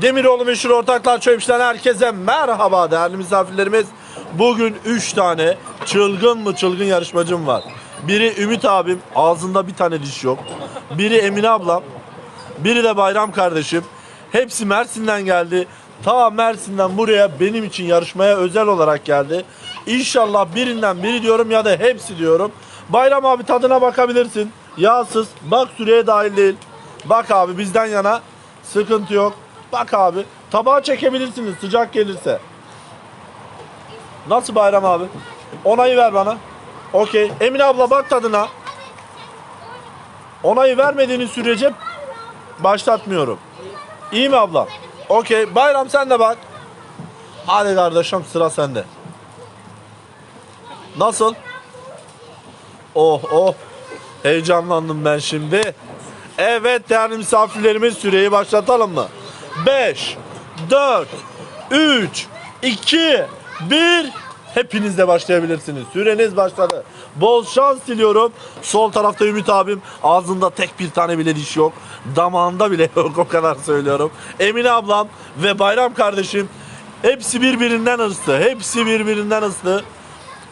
Demiroğlu Meşhur Ortaklar Çöpüş'ten herkese merhaba değerli misafirlerimiz. Bugün 3 tane çılgın mı çılgın yarışmacım var. Biri Ümit abim, ağzında bir tane diş yok. Biri Emine ablam, biri de Bayram kardeşim. Hepsi Mersin'den geldi. Ta Mersin'den buraya benim için yarışmaya özel olarak geldi. İnşallah birinden biri diyorum ya da hepsi diyorum. Bayram abi tadına bakabilirsin. Yağsız. Bak süreye dahil değil. Bak abi bizden yana sıkıntı yok. Bak abi tabağa çekebilirsiniz sıcak gelirse. Nasıl Bayram abi? Onayı ver bana. Okey. Emine abla bak tadına. Onayı vermediğiniz sürece başlatmıyorum. İyi mi abla? Okey. Bayram sen de bak. Hadi kardeşim sıra sende. Nasıl? Oh oh. Heyecanlandım ben şimdi. Evet değerli misafirlerimiz süreyi başlatalım mı? 5, 4, 3, 2, 1. Hepiniz de başlayabilirsiniz. Süreniz başladı. Bol şans diliyorum. Sol tarafta Ümit abim. Ağzında tek bir tane bile diş yok. Damağında bile yok o kadar söylüyorum. Emine ablam ve Bayram kardeşim. Hepsi birbirinden hırslı. Hepsi birbirinden hırslı.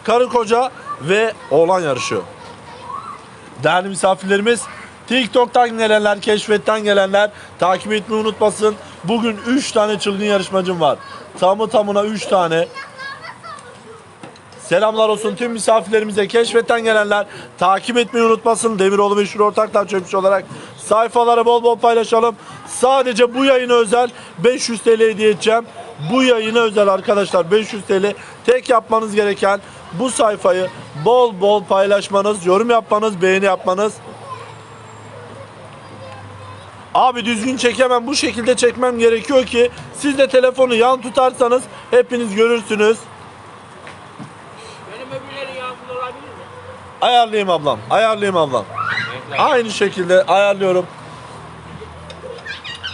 Karı koca ve oğlan yarışıyor. Değerli misafirlerimiz TikTok'tan gelenler, keşfetten gelenler takip etmeyi unutmasın. Bugün 3 tane çılgın yarışmacım var. Tamı tamına 3 tane. Selamlar olsun tüm misafirlerimize, keşfetten gelenler takip etmeyi unutmasın. Demiroğlu Meşhur Ortaklar Çöpüş olarak sayfaları bol bol paylaşalım. Sadece bu yayına özel 500 TL hediye edeceğim. Bu yayına özel arkadaşlar 500 TL. Tek yapmanız gereken bu sayfayı bol bol paylaşmanız, yorum yapmanız, beğeni yapmanız. Abi düzgün çekemem. Bu şekilde çekmem gerekiyor ki siz de telefonu yan tutarsanız hepiniz görürsünüz. Benim öbürleri yağmur olabilir mi? Ayarlayayım ablam. Ayarlayayım ablam. Aynı şekilde ayarlıyorum.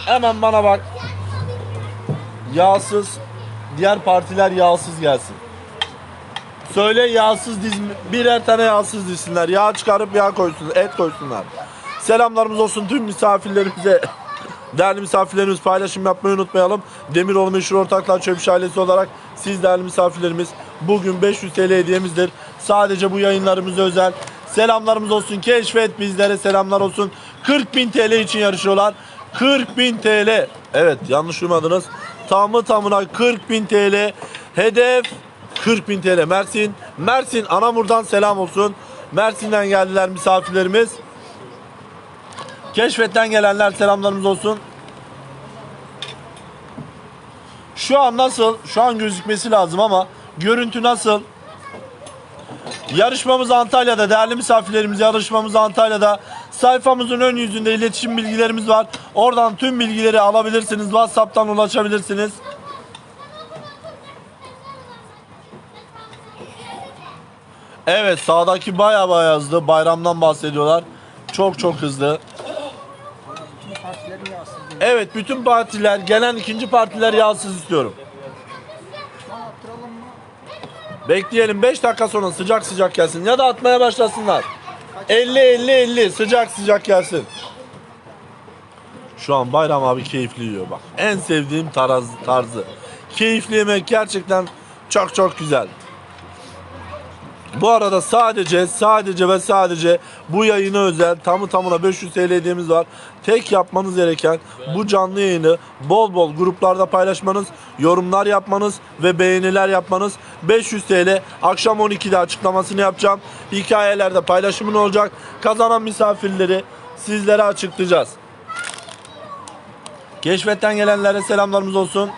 Hemen bana bak. Yağsız. Diğer partiler yağsız gelsin. Söyle yağsız diz birer tane yağsız dizsinler. Yağ çıkarıp yağ koysunlar, et koysunlar. Selamlarımız olsun tüm misafirlerimize. Değerli misafirlerimiz paylaşım yapmayı unutmayalım. Demiroğlu Meşhur Ortaklar Çöpüş ailesi olarak siz değerli misafirlerimiz bugün 500 TL hediyemizdir. Sadece bu yayınlarımıza özel. Selamlarımız olsun. Keşfet bizlere selamlar olsun. 40.000 TL için yarışıyorlar. 40.000 TL. Evet yanlış duymadınız. Tamı tamına 40.000 TL. Hedef 40.000 TL. Mersin. Mersin Anamur'dan selam olsun. Mersin'den geldiler misafirlerimiz. Keşfetten gelenler selamlarımız olsun. Şu an nasıl? Şu an gözükmesi lazım ama görüntü nasıl? Yarışmamız Antalya'da. Değerli misafirlerimiz yarışmamız Antalya'da. Sayfamızın ön yüzünde iletişim bilgilerimiz var. Oradan tüm bilgileri alabilirsiniz. WhatsApp'tan ulaşabilirsiniz. Evet sağdaki baya baya hızlı. Bayramdan bahsediyorlar. Çok çok hızlı. Evet bütün partiler gelen ikinci partiler yağsız istiyorum. Bekleyelim 5 dakika sonra sıcak sıcak gelsin ya da atmaya başlasınlar. 50 50 50 sıcak sıcak gelsin. Şu an Bayram abi keyifli yiyor bak. En sevdiğim taraz, tarzı. Keyifli yemek gerçekten çok çok güzel. Bu arada sadece sadece ve sadece bu yayına özel tamı tamına 500 TL hediyemiz var. Tek yapmanız gereken bu canlı yayını bol bol gruplarda paylaşmanız, yorumlar yapmanız ve beğeniler yapmanız. 500 TL akşam 12'de açıklamasını yapacağım. Hikayelerde paylaşımın olacak. Kazanan misafirleri sizlere açıklayacağız. Keşfetten gelenlere selamlarımız olsun.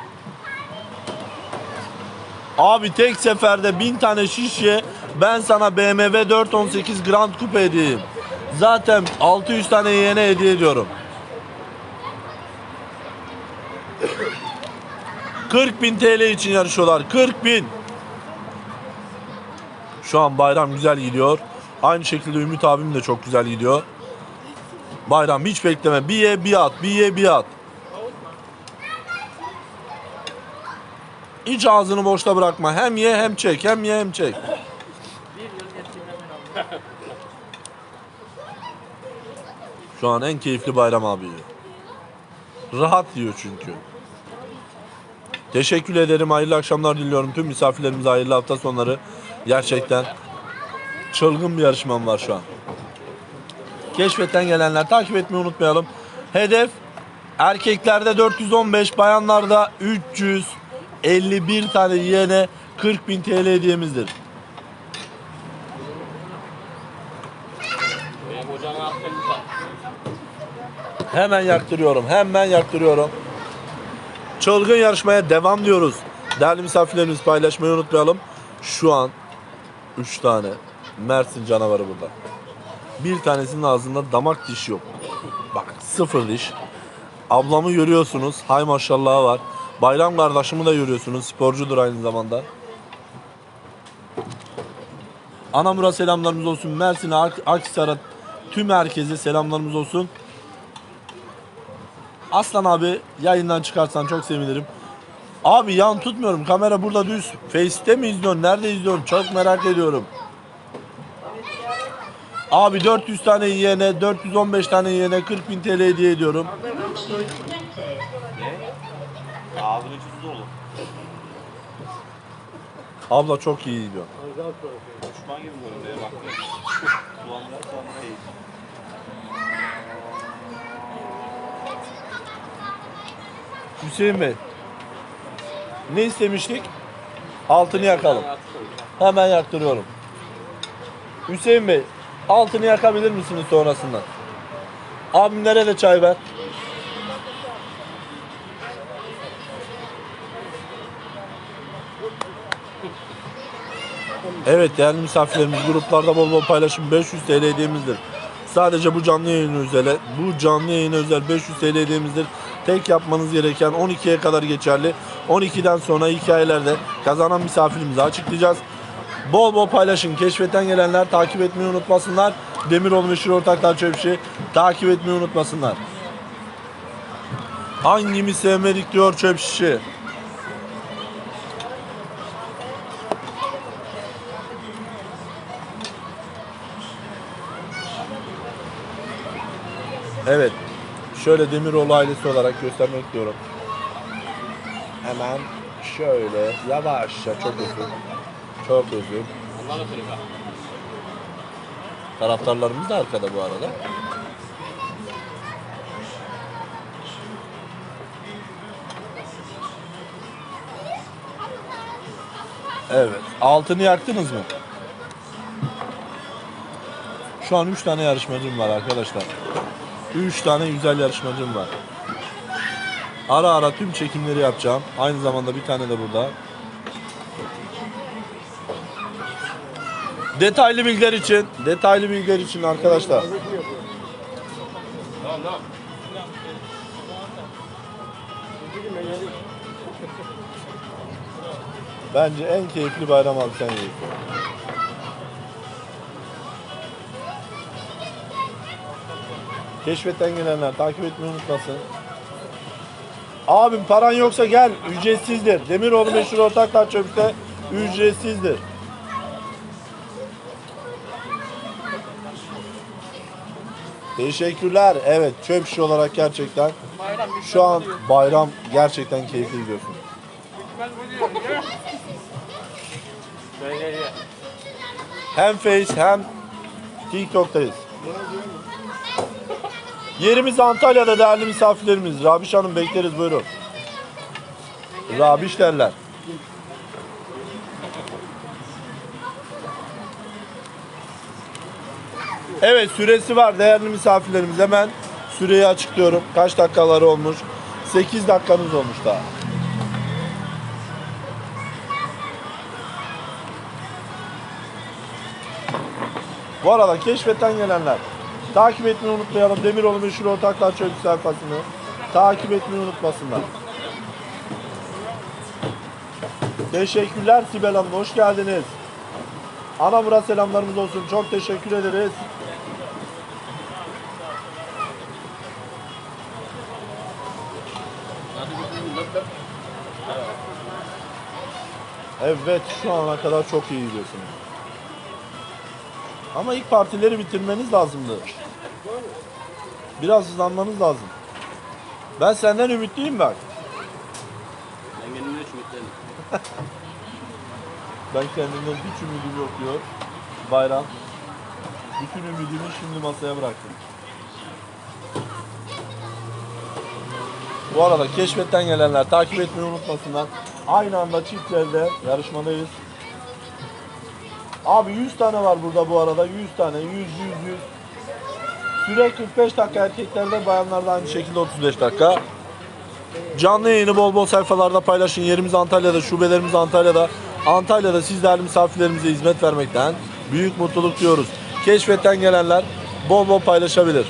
Abi tek seferde bin tane şişe ben sana BMW 418 Grand Coupe hediye edeyim. Zaten 600 tane yeğene hediye ediyorum. 40 bin TL için yarışıyorlar. 40 bin. Şu an bayram güzel gidiyor. Aynı şekilde Ümit abim de çok güzel gidiyor. Bayram hiç bekleme. Bir ye bir at. Bir ye bir at. Hiç ağzını boşta bırakma. Hem ye hem çek. Hem ye hem çek. Bir yıl geçirmemin oldu. Şu an en keyifli bayram abi. Rahat yiyor çünkü. Teşekkür ederim. Hayırlı akşamlar diliyorum. Tüm misafirlerimize hayırlı hafta sonları. Gerçekten çılgın bir yarışmam var şu an. Keşfetten gelenler takip etmeyi unutmayalım. Hedef erkeklerde 415, bayanlarda 351 tane yiyene 40.000 TL hediyemizdir. Benim hocama aferin var. Hemen yaktırıyorum. Hemen yaktırıyorum. Çılgın yarışmaya devam diyoruz. Değerli misafirlerimiz paylaşmayı unutmayalım. Şu an 3 tane Mersin canavarı burada. Bir tanesinin ağzında damak diş yok. Bak sıfır diş. Ablamı görüyorsunuz. Hay maşallahı var. Bayram kardeşimi de görüyorsunuz. Sporcudur aynı zamanda. Anamur'a selamlarımız olsun. Mersin'e, Ak- Akhisar'a tüm herkese selamlarımız olsun. Aslan abi yayından çıkarsan çok sevinirim. Abi yan tutmuyorum. Kamera burada düz. Face'te mi izliyorsun? Nerede izliyorsun? Çok merak ediyorum. Abi 400 tane yiyene, 415 tane yiyene 40 bin TL hediye ediyorum. İçi dolu. Abla çok iyi gidiyor. Düşman gibi görünüyor bak. Soğanlar soğanlar değil. Hüseyin Bey. Ne istemiştik? Altını yakalım. Hemen yaktırıyorum. Hüseyin Bey, altını yakabilir misiniz sonrasında? Abimlere de çay ver. Evet değerli misafirlerimiz gruplarda bol bol paylaşım 500 TL hediyemizdir. Sadece bu canlı yayını özel, bu canlı yayına özel 500 TL hediyemizdir. Tek yapmanız gereken 12'ye kadar geçerli. 12'den sonra hikayelerde kazanan misafirimizi açıklayacağız. Bol bol paylaşın. Keşfetten gelenler takip etmeyi unutmasınlar. Demiroğlu Meşhur Ortaklar Çöpşi takip etmeyi unutmasınlar. Hangimi sevmedik diyor çöp. Evet. Şöyle Demiroğlu ailesi olarak göstermek istiyorum. Hemen şöyle yavaşça çok özür. Çok bak. Taraftarlarımız da arkada bu arada. Evet. Altını yaktınız mı? Şu an 3 tane yarışmacım var arkadaşlar. 3 tane güzel yarışmacım var. Ara ara tüm çekimleri yapacağım. Aynı zamanda bir tane de burada. Detaylı bilgiler için, detaylı bilgiler için arkadaşlar. Bence en keyifli bayram abi sen yiyin. Keşfetten gelenler takip etmeyi unutmasın. Abim paran yoksa gel ücretsizdir. Demiroğlu Meşhur Ortaklar Çöp'te ücretsizdir. Teşekkürler. Evet çöp şişi olarak gerçekten şu an bayram gerçekten keyifli gidiyorsun. Hem Face hem TikTok'tayız. Yerimiz Antalya'da değerli misafirlerimiz. Rabiş Hanım bekleriz buyurun. Rabiş derler. Evet süresi var değerli misafirlerimiz. Hemen süreyi açıklıyorum. Kaç dakikaları olmuş? 8 dakikanız olmuş daha. Bu arada keşfetten gelenler takip etmeyi unutmayalım. Demiroğlu Meşhur Ortaklar Çöpü sayfasını takip etmeyi unutmasınlar. Teşekkürler Sibel Hanım. Hoş geldiniz. Anamur'a selamlarımız olsun. Çok teşekkür ederiz. Evet şu ana kadar çok iyi gidiyorsunuz. Ama ilk partileri bitirmeniz lazımdı. Biraz hızlanmanız lazım. Ben senden ümitliyim bak. Ben kendimle ben kendimden hiç ümidim yok diyor. Bayram. Bütün ümidimi şimdi masaya bıraktım. Bu arada keşfetten gelenler takip etmeyi unutmasınlar. Aynı anda çiftlerde yarışmadayız. Abi 100 tane var burada bu arada. 100 tane. 100, 100, 100. Süre 45 dakika erkeklerde, bayanlarda aynı şekilde 35 dakika. Canlı yayını bol bol sayfalarda paylaşın. Yerimiz Antalya'da, şubelerimiz Antalya'da. Antalya'da siz değerli misafirlerimize hizmet vermekten büyük mutluluk diyoruz. Keşfetten gelenler bol bol paylaşabilir.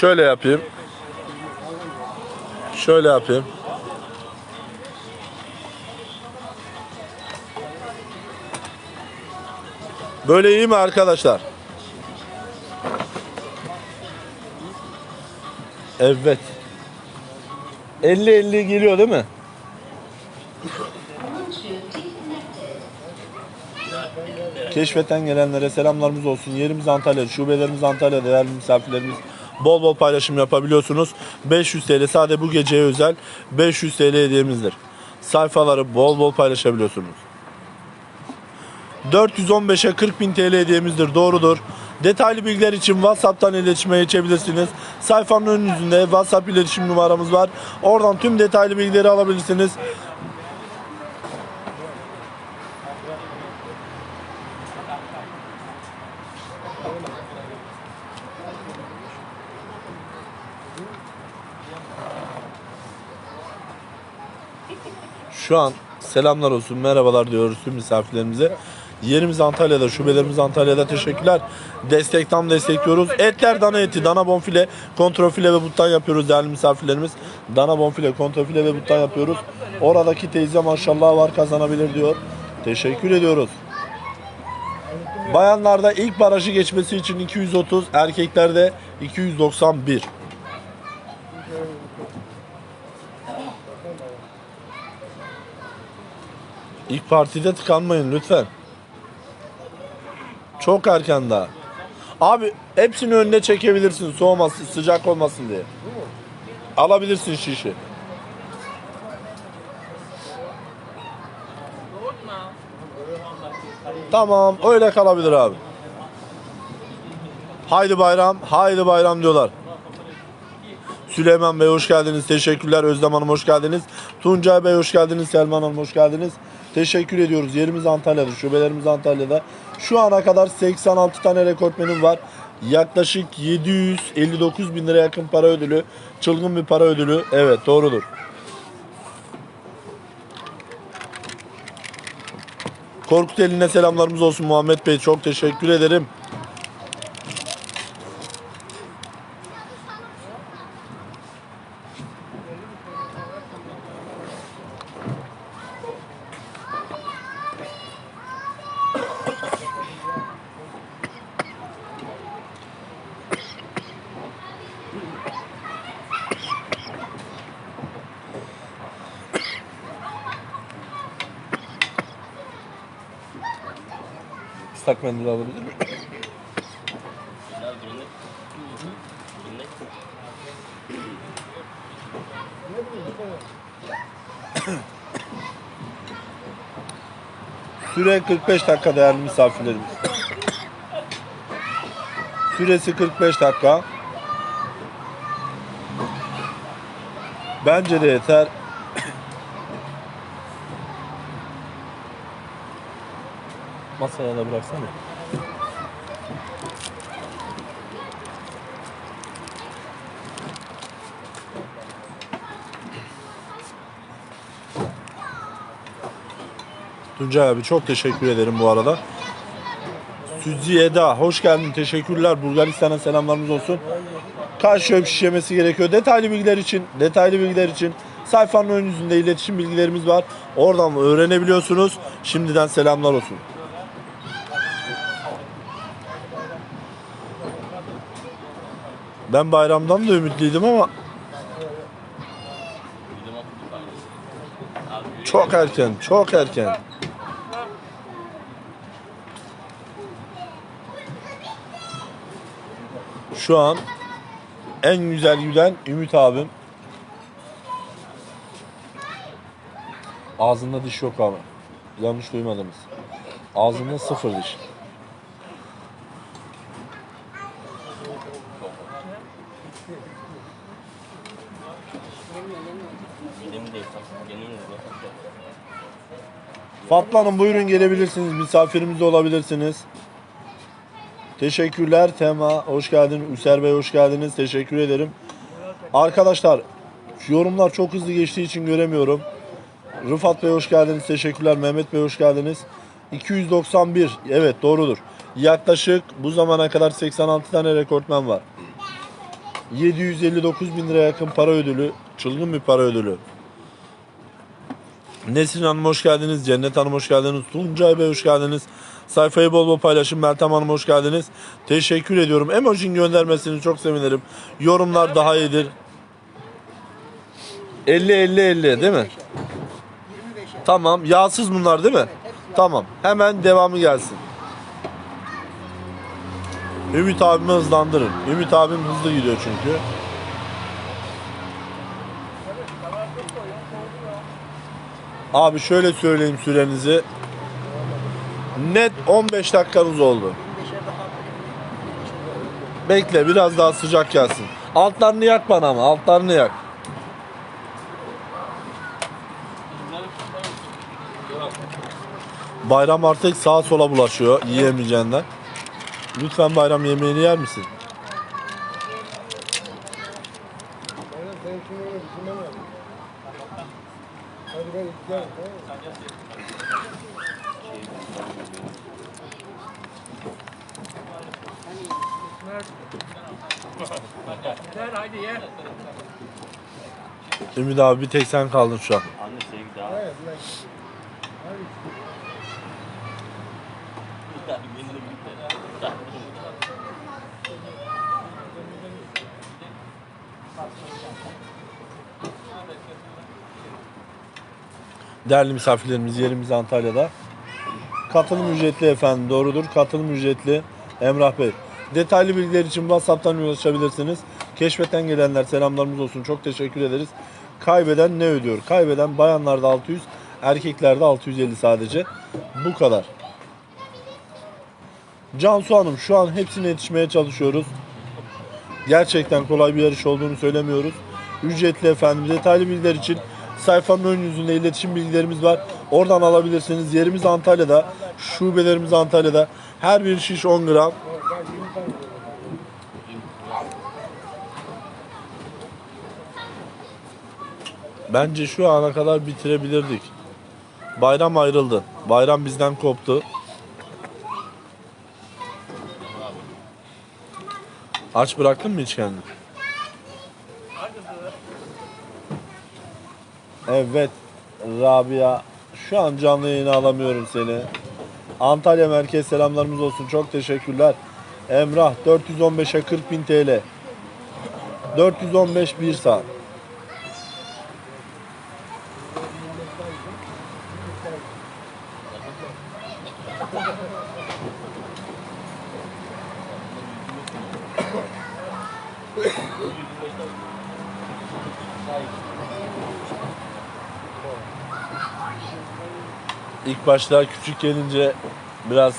Şöyle yapayım. Şöyle yapayım. Böyle iyi mi arkadaşlar? Evet. 50-50 geliyor değil mi? Keşfetten gelenlere selamlarımız olsun. Yerimiz Antalya, şubelerimiz Antalya'da değerli misafirlerimiz. Bol bol paylaşım yapabiliyorsunuz. 500 TL sadece bu geceye özel 500 TL hediyemizdir. Sayfaları bol bol paylaşabiliyorsunuz. 415'e 40 bin TL hediyemizdir. Doğrudur. Detaylı bilgiler için WhatsApp'tan iletişime geçebilirsiniz. Sayfanın ön yüzünde WhatsApp iletişim numaramız var. Oradan tüm detaylı bilgileri alabilirsiniz. Şu an selamlar olsun, merhabalar diyoruz tüm misafirlerimize. Yerimiz Antalya'da, şubelerimiz Antalya'da. Teşekkürler. Destek tam destekliyoruz. Etler dana eti, dana bonfile, kontrofile ve buttan yapıyoruz değerli misafirlerimiz. Dana bonfile, kontrofile ve buttan yapıyoruz. Oradaki teyze maşallah var kazanabilir diyor. Teşekkür ediyoruz. Bayanlarda ilk barajı geçmesi için 230, erkeklerde 291. İlk partide tıkanmayın lütfen. Çok erken daha. Abi hepsini önüne çekebilirsin soğumasın, sıcak olmasın diye. Alabilirsin şişi. Tamam öyle kalabilir abi. Haydi bayram, haydi bayram diyorlar. Süleyman Bey hoş geldiniz. Teşekkürler. Özlem Hanım hoş geldiniz. Tuncay Bey hoş geldiniz. Selman Hanım hoş geldiniz. Teşekkür ediyoruz. Yerimiz Antalya'da. Şubelerimiz Antalya'da. Şu ana kadar 86 tane rekortmenim var. Yaklaşık 759 bin lira yakın para ödülü. Çılgın bir para ödülü. Evet doğrudur. Korkut eline selamlarımız olsun Muhammed Bey. Çok teşekkür ederim. Islak mendil alabilir? Süre 45 dakika değerli misafirlerimiz. Süresi 45 dakika. Bence de yeter. Masaya da bıraksana. Tuncay abi çok teşekkür ederim bu arada. Süzi Eda hoş geldin teşekkürler Bulgaristan'a selamlarımız olsun. Kaç şöp şişemesi gerekiyor detaylı bilgiler için detaylı bilgiler için sayfanın ön yüzünde iletişim bilgilerimiz var. Oradan öğrenebiliyorsunuz. Şimdiden selamlar olsun. Ben bayramdan da ümitliydim ama çok erken, çok erken. Şu an en güzel gülen Ümit abim. Ağzında diş yok abi. Yanlış duymadınız. Ağzında sıfır diş. Fatma Hanım buyurun gelebilirsiniz. Misafirimiz de olabilirsiniz. Teşekkürler Tema. Hoş geldin. Üser Bey hoş geldiniz. Teşekkür ederim. Arkadaşlar yorumlar çok hızlı geçtiği için göremiyorum. Rıfat Bey hoş geldiniz. Teşekkürler. Mehmet Bey hoş geldiniz. 291. Evet doğrudur. Yaklaşık bu zamana kadar 86 tane rekortmen var. 759 bin lira yakın para ödülü. Çılgın bir para ödülü. Nesrin Hanım hoş geldiniz. Cennet Hanım hoş geldiniz. Tuncay Bey hoş geldiniz. Sayfayı bol bol paylaşın. Meltem Hanım hoş geldiniz. Teşekkür ediyorum. Emojin göndermesini çok sevinirim. Yorumlar daha iyidir. 50 50 50 değil mi? Tamam. Yağsız bunlar değil mi? Tamam. Hemen devamı gelsin. Ümit abimi hızlandırın. Ümit abim hızlı gidiyor çünkü. Abi şöyle söyleyeyim sürenizi. Net 15 dakikanız oldu. Bekle biraz daha sıcak gelsin. Altlarını yak bana ama altlarını yak. Bayram artık sağa sola bulaşıyor yiyemeyeceğinden. Lütfen bayram yemeğini yer misin? Ümit abi bir tek sen kaldın şu an. Anne sevgi daha. Evet, lan. Hadi. Değerli misafirlerimiz yerimiz Antalya'da. Katılım ücretli efendim doğrudur. Katılım ücretli Emrah Bey. Detaylı bilgiler için WhatsApp'tan ulaşabilirsiniz. Keşfetten gelenler selamlarımız olsun. Çok teşekkür ederiz. Kaybeden ne ödüyor? Kaybeden bayanlarda 600, erkeklerde 650 sadece. Bu kadar. Cansu Hanım şu an hepsine yetişmeye çalışıyoruz. Gerçekten kolay bir yarış olduğunu söylemiyoruz. Ücretli efendim. Detaylı bilgiler için sayfanın ön yüzünde iletişim bilgilerimiz var. Oradan alabilirsiniz. Yerimiz Antalya'da. Şubelerimiz Antalya'da. Her bir şiş 10 gram. Ben 20 tane veriyorum. Bence şu ana kadar bitirebilirdik. Bayram ayrıldı. Bayram bizden koptu. Aç bıraktın mı hiç kendini? Evet Rabia şu an canlı yayına alamıyorum seni. Antalya merkez selamlarımız olsun. Çok teşekkürler. Emrah 415'e 40 bin TL. 415 bir saat. Başta küçük gelince biraz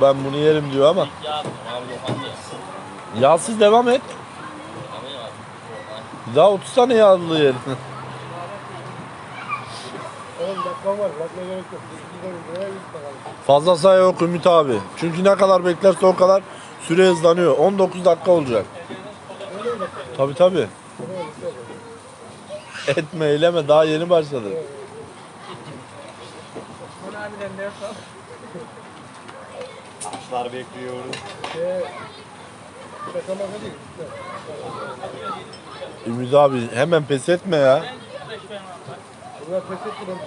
ben bunu yerim diyor ama Ya abi lokanta ya. yağsız devam et. Ama. Daha 30 tane yağlı yerim. 10 dakikam var. Bırakmaya gerek yok. Biz gidelim. Buraya git bakalım. Fazla sayı yok Ümit abi. Çünkü ne kadar beklerse o kadar süre hızlanıyor. 19 dakika olacak. Tabi tabi. Etme eyleme daha yeni başladı. Taşlar bekliyoruz. Şey, şaka maka değil. Ümit abi hemen pes etme ya. Bunlar pes etti. Ben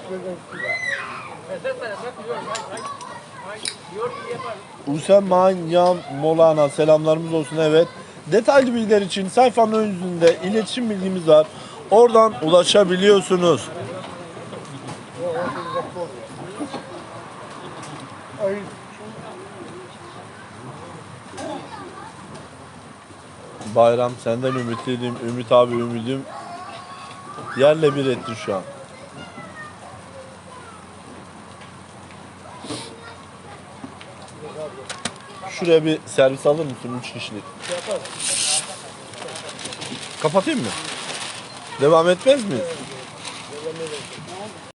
Molana selamlarımız olsun evet. Detaylı bilgiler için sayfanın ön yüzünde iletişim bilgimiz var. Oradan ulaşabiliyorsunuz. O 18 dakika oldu. Ay. Bayram senden ümitliydim. Ümit abi ümidim yerle bir etti şu an. Şuraya bir servis alır mısın? 3 kişilik. Kapatayım mı? Devam etmez miyiz?